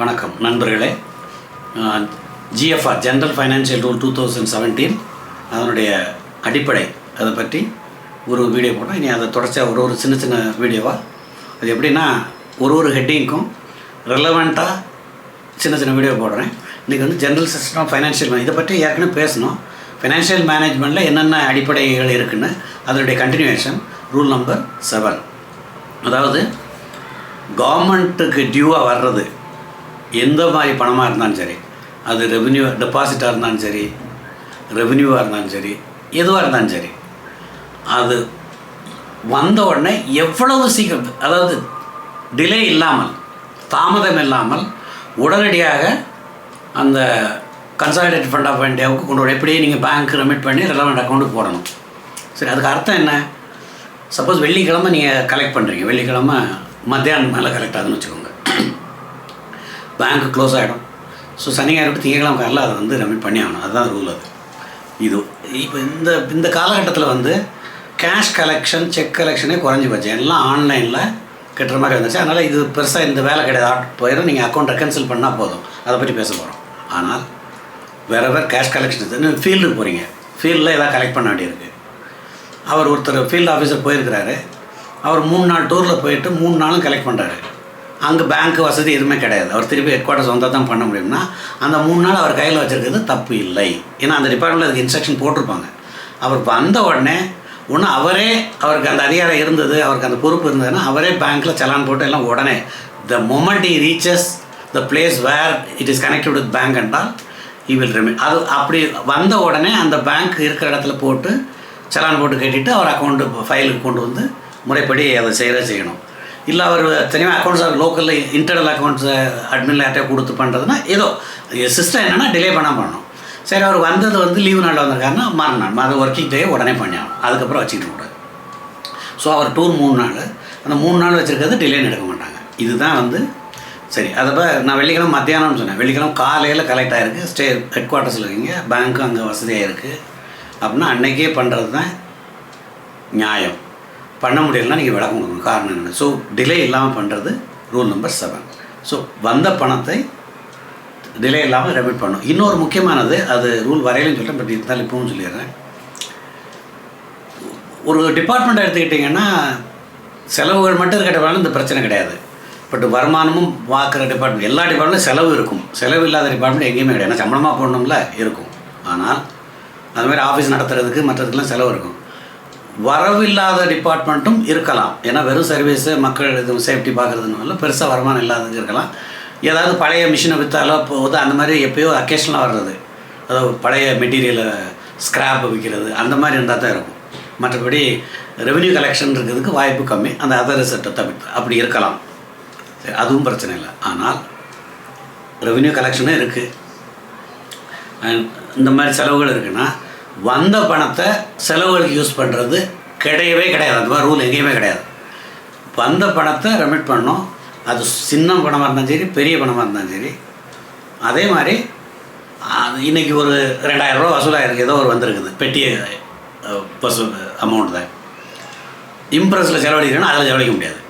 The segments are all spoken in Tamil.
வணக்கம் நண்பர்களே. GFR general financial rule two thousand seventeen அதனுடைய அடிப்படை அதை பற்றி ஒரு வீடியோ போட்டோம். இனி அதை தொடர்ச்சியாக ஒரு ஒரு சின்ன சின்ன வீடியோவாக அது எப்படின்னா ஒரு ஒரு ஹெட்டிங்க்கும் ரெலவெண்ட்டாக சின்ன சின்ன வீடியோ போடுறேன். இன்றைக்கி வந்து ஜென்ரல் சிஸ்டம் ஆஃப் ஃபைனான்ஷியல் இதை பற்றி ஏற்கனவே பேசணும். ஃபைனான்ஷியல் மேனேஜ்மெண்ட்டில் என்னென்ன அடிப்படைகள் இருக்குன்னு அதனுடைய கண்டினியூஷன் ரூல் நம்பர் செவன் அதாவது கவர்மெண்ட்டுக்கு டியூவாக வர்றது. எந்த மாதிரி பணமாக இருந்தாலும் சரி அது ரெவென்யூ டெபாசிட்டாக இருந்தாலும் சரி ரெவென்யூவாக இருந்தாலும் சரி எதுவாக இருந்தாலும் சரி அது வந்த உடனே எவ்வளவு சீக்கிரம் அதாவது டிலே இல்லாமல் தாமதம் இல்லாமல் உடனடியாக அந்த கன்சாலிடேட் ஃபண்ட் ஆஃப் இந்தியாவுக்கு கொண்டு வர எப்படியே நீங்கள் பேங்க் ரெமிட் பண்ணி ரெலவெண்ட் அக்கௌண்ட்டுக்கு போடணும். சரி அதுக்கு அர்த்தம் என்ன? சப்போஸ் வெள்ளிக்கிழமை நீங்கள் கலெக்ட் பண்ணுறீங்க வெள்ளிக்கிழமை மத்தியானம் மேலே கலெக்ட் ஆகுதுன்னு வச்சுக்கோங்க. பேங்க் க்ளோஸ் ஆகிடும் ஸோ சனிக்கிழமை ஞாயிறு திங்கக்கிழமை காலையில் அதை வந்து நம்ம பண்ணி ஆகணும். அதுதான் ரூல் அது. இது இப்போ இந்த இந்த காலகட்டத்தில் வந்து கேஷ் கலெக்ஷன் செக் கலெக்ஷனே குறைஞ்சி போச்சு. எல்லாம் ஆன்லைனில் கட்டுற மாதிரி வந்துச்சு அதனால் இது பெருசாக இந்த வேலை கிடையாது. போயிடும் நீங்கள் அக்கௌண்ட் ரெக்கன்சல் பண்ணால் போதும். அதை பற்றி பேச போகிறோம் ஆனால் வேறு வேறு கேஷ் கலெக்ஷன் ஃபீல்டுக்கு போகிறீங்க ஃபீல்டில் எதாவது கலெக்ட் பண்ண வேண்டியிருக்கு. அவர் ஒருத்தர் ஃபீல்டு ஆஃபீஸர் போயிருக்கிறாரு. அவர் மூணு நாள் டூரில் போயிட்டு மூணு நாளும் கலெக்ட் பண்ணுறாரு அங்கே பேங்க் வசதி எதுவுமே கிடையாது. அவர் திருப்பி ஹெட் குவார்ட்டர்ஸ் வந்தால் தான் பண்ண முடியும்னா அந்த மூணு நாள் அவர் கையில் வச்சுருக்கிறது தப்பு இல்லை. ஏன்னா அந்த டிபார்ட்மெண்ட்டில் அதுக்கு இன்ஸ்ட்ரக்ஷன் போட்டிருப்பாங்க. அவர் வந்த உடனே ஒன்று அவரே அவருக்கு அந்த அதிகாரம் இருந்தது அவருக்கு அந்த பொறுப்பு இருந்ததுன்னா அவரே பேங்க்கில் செலான் போட்டு எல்லாம் உடனே the moment he reaches the place where it is connected with bank என்றால் இ வில் remain அது அப்படி வந்த உடனே அந்த பேங்க் இருக்கிற இடத்துல போட்டு செலான் போட்டு கட்டிட்டு அவர் அக்கௌண்ட்டு ஃபைலுக்கு கொண்டு வந்து முறைப்படி அதை செய்கிற செய்யணும். இல்லை அவர் தனியாக அக்கௌண்ட்ஸ் லோக்கலில் இன்டர்னல் அக்கௌண்ட்ஸை அட்மின் யார்ட்டே கொடுத்து பண்ணுறதுனா ஏதோ சிஸ்டம் என்னென்னா டிலே பண்ணால் பண்ணணும். சரி அவர் வந்தது வந்து லீவு நாளில் வந்திருக்காருன்னா மறுநாள் அது ஒர்க்கிங் டே உடனே பண்ணியாகணும் அதுக்கப்புறம் வச்சுக்கிட்டு கூடாது ஸோ அவர் டூர் மூணு நாள். அந்த மூணு நாள் வச்சுருக்கிறது டிலேன்னு எடுக்க மாட்டாங்க. இதுதான் வந்து சரி அதை நான் வெள்ளிக்கிழமை மத்தியானம்னு சொன்னேன். வெள்ளிக்கிழமை காலையில் கலெக்ட் ஆகிருக்கு ஸ்டே ஹெட் குவார்ட்டர்ஸில் இருக்கீங்க. பேங்க்கும் அங்கே வசதியாக இருக்குது அப்படின்னா அன்றைக்கே பண்ணுறது தான் நியாயம். பண்ண முடியலன்னா நீங்கள் விளக்கம் கொடுக்கணும். காரணம் என்ன ஸோ டிலே இல்லாமல் பண்ணுறது ரூல் நம்பர் செவன் ஸோ வந்த பணத்தை டிலே இல்லாமல் ரெமிட் பண்ணும் இன்னொரு முக்கியமானது அது ரூல் வரையிலும் சொல்லிட்டு பட் இருந்தாலும் இப்போவும் சொல்லிடுறேன். ஒரு டிபார்ட்மெண்ட் எடுத்துக்கிட்டிங்கன்னா செலவுகள் மட்டும் இருக்க இந்த பிரச்சனை கிடையாது. பட் வருமானமும் பார்க்குற டிபார்ட்மெண்ட் எல்லா டிபார்ட்மெண்ட்டும் செலவு இருக்கும். செலவு இல்லாத டிபார்ட்மெண்ட் எங்கேயுமே கிடையாது. சம்பளமாக போடணும்ல இருக்கும். ஆனால் அதுமாதிரி ஆஃபீஸ் நடத்துறதுக்கு மற்றதுக்கெல்லாம் செலவு இருக்கும். வரவில்லாத டிபார்ட்மெண்ட்டும் இருக்கலாம். ஏன்னா வெறும் சர்வீஸு மக்கள் இது சேஃப்டி பார்க்குறதுனால பெருசாக வருமானம் இல்லாதது இருக்கலாம். ஏதாவது பழைய மிஷினை விற்றாலோ போகுது அந்த மாதிரி எப்பயோ அக்கேஷனாக வர்றது. அதாவது பழைய மெட்டீரியலை ஸ்க்ராப் விற்கிறது அந்த மாதிரி இருந்தால் தான் இருக்கும். மற்றபடி ரெவென்யூ கலெக்ஷன் இருக்கிறதுக்கு வாய்ப்பு கம்மி. அந்த அதர் செட்டை தவிர்த்து அப்படி இருக்கலாம். சரி அதுவும் பிரச்சனை இல்லை. ஆனால் ரெவென்யூ கலெக்ஷனும் இருக்குது இந்த மாதிரி செலவுகள் இருக்குன்னா வந்த பணத்தை செலவுகளுக்கு யூஸ் பண்ணுறது கிடையவே கிடையாது. அந்த மாதிரி ரூல் எங்கேயுமே கிடையாது. வந்த பணத்தை ரெமிட் பண்ணோம் அது சின்ன பணமாக இருந்தாலும் சரி பெரிய பணமாக இருந்தாலும் சரி. அதே மாதிரி அது இன்னைக்கு ஒரு ரெண்டாயிரரூவா வசூலாயிருக்கு. ஏதோ ஒரு வந்திருக்குது. பெட்டி வசூல் அமௌண்ட் தான். இம்ப்ரெஸில் செலவழிக்கிறேன்னா அதில் செலவழிக்க முடியாது.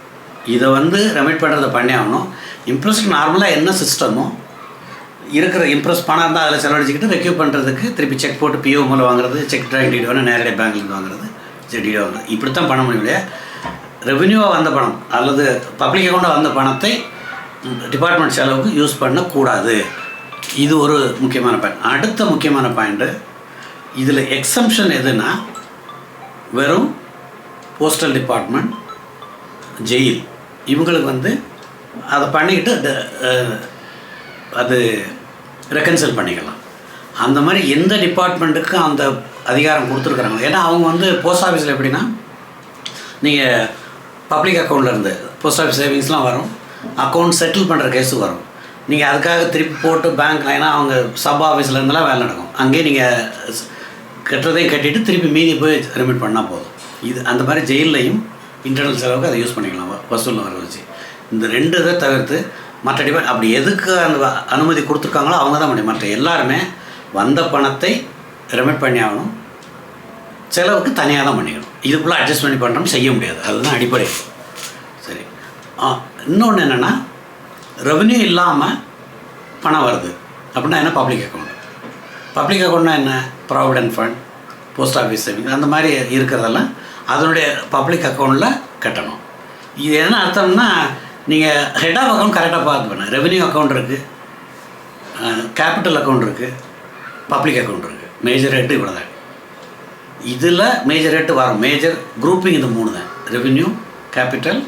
இதை வந்து ரெமிட் பண்ணுறதை பண்ணி ஆகணும். இம்ப்ரெஸ்க்கு நார்மலாக என்ன சிஸ்டமோ இருக்கிற இம்ப்ரெஸ் பணம் இருந்தால் அதில் செலவழிச்சிக்கிட்டு ரெக்யூ பண்ணுறதுக்கு திருப்பி செக் போட்டு பிஓ மூலம் வாங்குறது செக் ட்ராக் டிடி நேரடியாக பேங்க்லேருந்து வாங்குறது சரி டிடி வாங்குறது. இப்படி தான் பண்ண முடியும் இல்லையா? ரெவென்யூவாக வந்த பணம் அல்லது பப்ளிக் அக்கௌண்ட்டாக வந்த பணத்தை டிபார்ட்மெண்ட் செலவுக்கு யூஸ் பண்ணக்கூடாது. இது ஒரு முக்கியமான பாயிண்ட் அடுத்த முக்கியமான பாயிண்ட்டு இதில் எக்ஸம்ஷன் எதுனா வெறும் போஸ்டல் டிபார்ட்மெண்ட் ஜெயில் இவங்களுக்கு வந்து அதை பண்ணிக்கிட்டு அது ரெக்கன்சல் பண்ணிக்கலாம். அந்த மாதிரி எந்த டிபார்ட்மெண்ட்டுக்கும் அந்த அதிகாரம் கொடுத்துருக்குறாங்க ஏன்னா அவங்க வந்து போஸ்ட் ஆஃபீஸில் எப்படின்னா நீங்கள் பப்ளிக் அக்கௌண்ட்லேருந்து போஸ்ட் ஆஃபீஸ் சேவிங்ஸ்லாம் வரும் அக்கௌண்ட் செட்டில் பண்ணுற கேஸு வரும். நீங்கள் அதுக்காக திருப்பி போட்டு பேங்க் ஏன்னா அவங்க சப் ஆஃபீஸ்லேருந்துலாம் வேலை நடக்கும். அங்கேயே நீங்கள் கட்டுறதையும் கட்டிட்டு திருப்பி மீதி போய் ரெமிட் பண்ணால் போதும். இது அந்த மாதிரி ஜெயில்லையும் இன்டர்னல் செலவுக்கு அதை யூஸ் பண்ணிக்கலாம் வசூலில் வர வச்சு. இந்த ரெண்டு இதை தவிர்த்து மற்ற டிபார்ட் அப்படி எதுக்கு அந்த அனுமதி கொடுத்துருக்காங்களோ அவங்க தான் முடியும் மற்ற எல்லாருமே வந்த பணத்தை ரெமிட் பண்ணி ஆகணும். செலவுக்கு தனியாக தான் பண்ணிக்கணும். இதுக்குள்ளே அட்ஜஸ்ட் பண்ணி பண்ணுறோம் செய்ய முடியாது. அதுதான் அடிப்படை. சரி. இன்னொன்று என்னென்னா ரெவன்யூ இல்லாமல் பணம் வருது. அப்படின்னா என்ன பப்ளிக் அக்கௌண்ட் பப்ளிக் அக்கௌண்ட்னா என்ன? Provident fund post office saving அந்த மாதிரி இருக்கிறதெல்லாம் அதனுடைய பப்ளிக் அக்கௌண்ட்டில் கட்டணும். இது என்ன அர்த்தம்னா நீங்கள் ஹெட் ஆஃப் அக்கௌண்ட் கரெக்டாக பார்த்து பண்ண. ரெவென்யூ அக்கௌண்ட் இருக்குது கேபிட்டல் அக்கௌண்ட் இருக்குது பப்ளிக் அக்கௌண்ட் இருக்குது மேஜர் ரேட்டு இவ்வளோ தான் இதில் மேஜர் ரேட்டு வரும் மேஜர் குரூப்பிங் இது மூணு தான். Revenue capital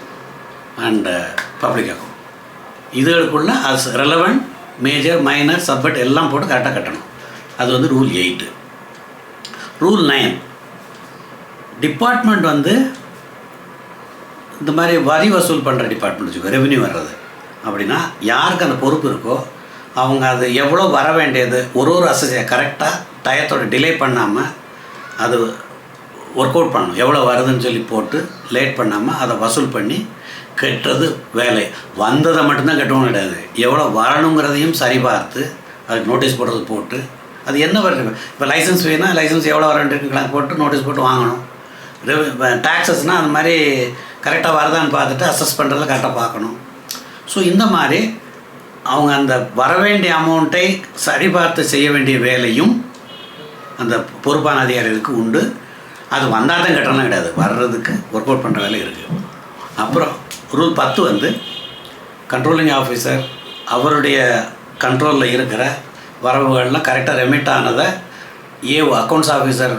and public account இதுகளுக்குள்ள as relevant major minor subject எல்லாம் போட்டு கரெக்டாக கட்டணும். அது வந்து rule eight rule nine department வந்து இந்த மாதிரி வரி வசூல் பண்ணுற டிபார்ட்மெண்ட் வச்சுக்கோ ரெவென்யூ வர்றது. அப்படின்னா யாருக்கு அந்த பொறுப்பு இருக்கோ அவங்க அது எவ்வளோ வர வேண்டியது ஒரு ஒரு அசஸை கரெக்டாக டயத்தோட டிலே பண்ணாமல் அது ஒர்க் அவுட் பண்ணணும். எவ்வளோ வருதுன்னு சொல்லி போட்டு லேட் பண்ணாமல் அதை வசூல் பண்ணி கட்டுறது வேலை. வந்ததை மட்டும்தான் கட்டவும் கிடையாது. எவ்வளோ வரணுங்கிறதையும் சரிபார்த்து அதுக்கு நோட்டீஸ் போடுறது போட்டு அது என்ன வருது? இப்போ லைசன்ஸ் வேணும்னா லைசன்ஸ் எவ்வளோ வரேன்ட்டு கணக்கு போட்டு நோட்டீஸ் போட்டு வாங்கணும். டேக்ஸஸ்னால் அந்த மாதிரி கரெக்டாக வருதான்னு பார்த்துட்டு அசஸ் பண்ணுறத கரெக்டாக பார்க்கணும். ஸோ இந்த மாதிரி அவங்க அந்த வரவேண்டிய அமௌண்ட்டை சரிபார்த்து செய்ய வேண்டிய வேலையும் அந்த பொறுப்பான அதிகாரிகளுக்கு உண்டு. அது வந்தால் தான் கட்டணம் கிடையாது. வர்றதுக்கு ஒர்க் அவுட் பண்ணுற வேலை இருக்குது அப்புறம் ரூல் பத்து வந்து கண்ட்ரோலிங் ஆஃபீஸர் அவருடைய கண்ட்ரோலில் இருக்கிற வரவுகள்லாம் கரெக்டாக ரெமிட் ஆனதை ஏ அக்கௌண்ட்ஸ் ஆஃபீஸர்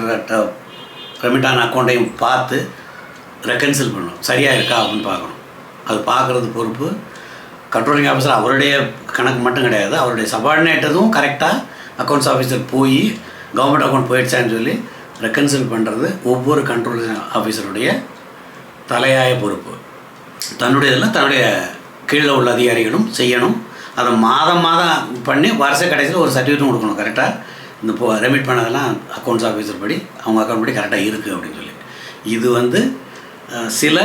ரெமிட் ஆன அக்கௌண்ட்டையும் பார்த்து ரெக்கன்சில் பண்ணணும். சரியாக இருக்கா அப்படின்னு பார்க்கணும். அது பார்க்குறது பொறுப்பு. கண்ட்ரோலிங் ஆஃபீஸர் அவருடைய கணக்கு மட்டும் கிடையாது. அவருடைய சபார்டினேட்டதும் கரெக்டாக அக்கௌண்ட்ஸ் ஆஃபீஸர் போய் கவர்மெண்ட் அக்கௌண்ட் போயிடுச்சான்னு சொல்லி ரெக்கன்சில் பண்ணுறது ஒவ்வொரு கண்ட்ரோலிங் ஆஃபீஸருடைய தலையாய பொறுப்பு. தன்னுடைய தன்னுடைய கீழே உள்ள அதிகாரிகளும் செய்யணும். அதை மாதம் மாதம் பண்ணி வருஷ கடைசியில் ஒரு சர்டிஃபிகேட்டும் கொடுக்கணும் கரெக்டாக இந்த இப்போ ரெமிட் பண்ணதெல்லாம் அக்கௌண்ட்ஸ் ஆஃபீஸர் படி அவங்க அக்கௌண்ட் படி கரெக்டாக இருக்குது அப்படின்னு சொல்லி. இது வந்து சில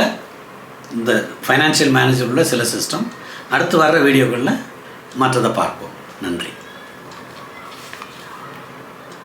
இந்த ஃபைனான்ஷியல் மேனேஜ்மெண்ட்டில் சில சிஸ்டம் அடுத்து வர்ற வீடியோக்களில் மற்றதை பார்ப்போம். நன்றி.